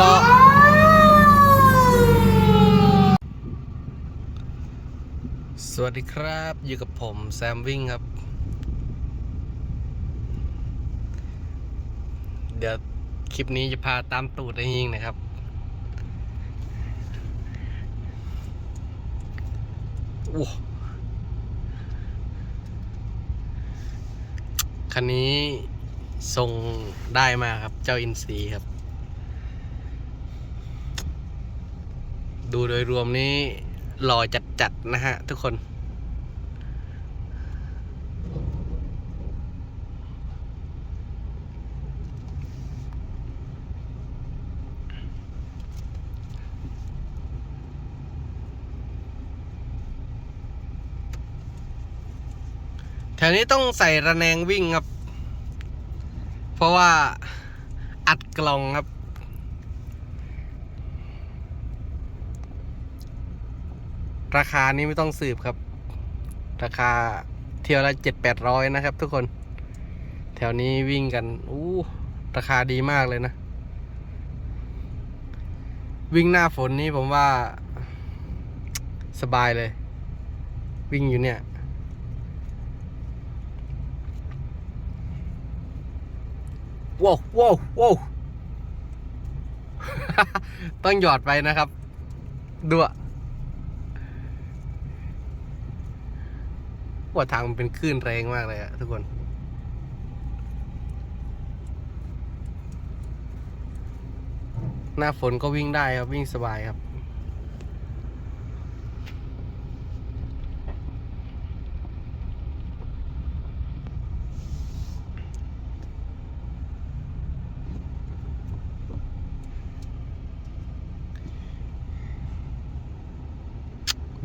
ลอสวัสดีครับ อยู่กับผมแซมวิ่งครับ เดี๋ยวคลิปนี้จะพาตามตูดไอ้ยิงนะครับโอ้คันนี้ทรงได้มากครับ เจ้าอินซีครับ ดูโดยรวมนี้หล่อจัดๆนะฮะทุกคน แถวนี้ต้องใส่ระแนงวิ่งครับ เพราะว่าอัดกล่องครับ ราคานี้ไม่ต้องสืบครับ ราคาเที่ยวละเจ็ดแปดร้อยนะครับ ทุกคน แถวนี้วิ่งกันอู้ราคาดีมากเลยนะ วิ่งหน้าฝนนี้ผมว่า สบายเลย วิ่งอยู่เนี่ยว้าวว้าวว้าวต้องหยอดไปนะครับดูอะ ว่าทางมันเป็นคลื่นแรงมากเลยอะทุกคน หน้าฝนก็วิ่งได้ครับวิ่งสบายครับ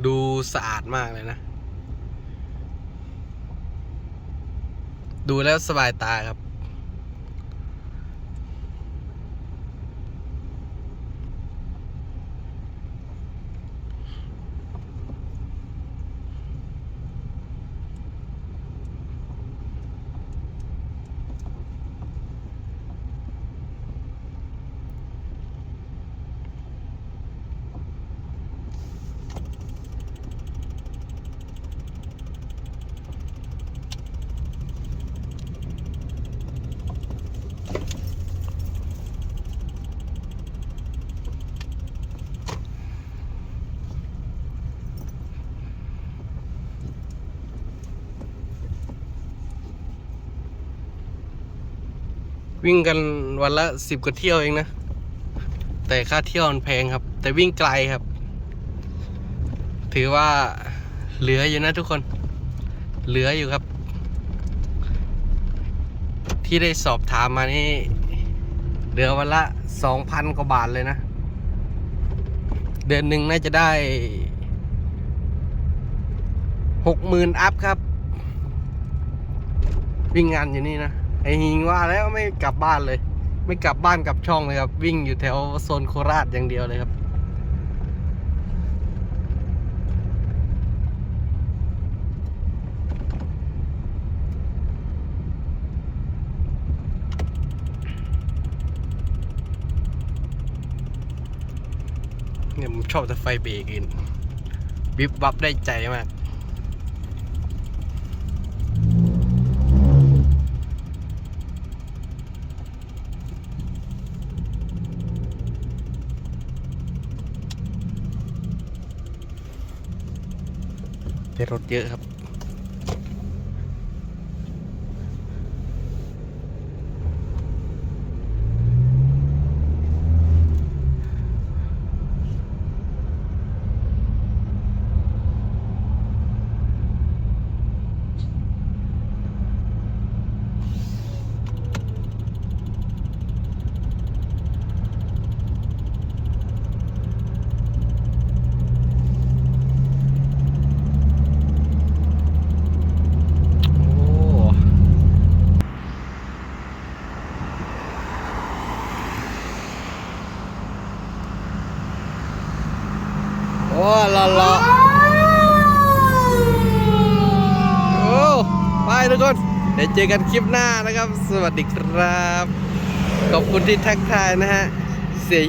ดูสะอาดมากเลยนะ ดูแล้วสบายตาครับ วิ่งกันวันละสิบกว่าเที่ยวเองนะ แต่ค่าเที่ยวมันแพงครับ แต่วิ่งไกลครับ ถือว่าเหลืออยู่นะทุกคน เหลืออยู่ครับ ที่ได้สอบถามมานี่เหลือวันละสองพันกว่าบาทเลยนะ เดือนหนึ่งน่าจะได้หกหมื่นอัพครับ วิ่งงานอยู่นี่นะ ไอหิงว่าแล้วไม่กลับบ้านเลย ไม่กลับบ้านกลับช่องเลยครับ วิ่งอยู่แถวโซนโคราชอย่างเดียวเลยครับเนี่ยผมชอบแต่ไฟเบรกอินวิบวับได้ใจมาก ได้รถเยอะครับ โอ้ โอ้ล่อล่อโอ้ไปทุกคน เดี๋ยวเจอกันคลิปหน้านะครับ สวัสดีครับ ขอบคุณที่ทักทายนะฮะสเสียง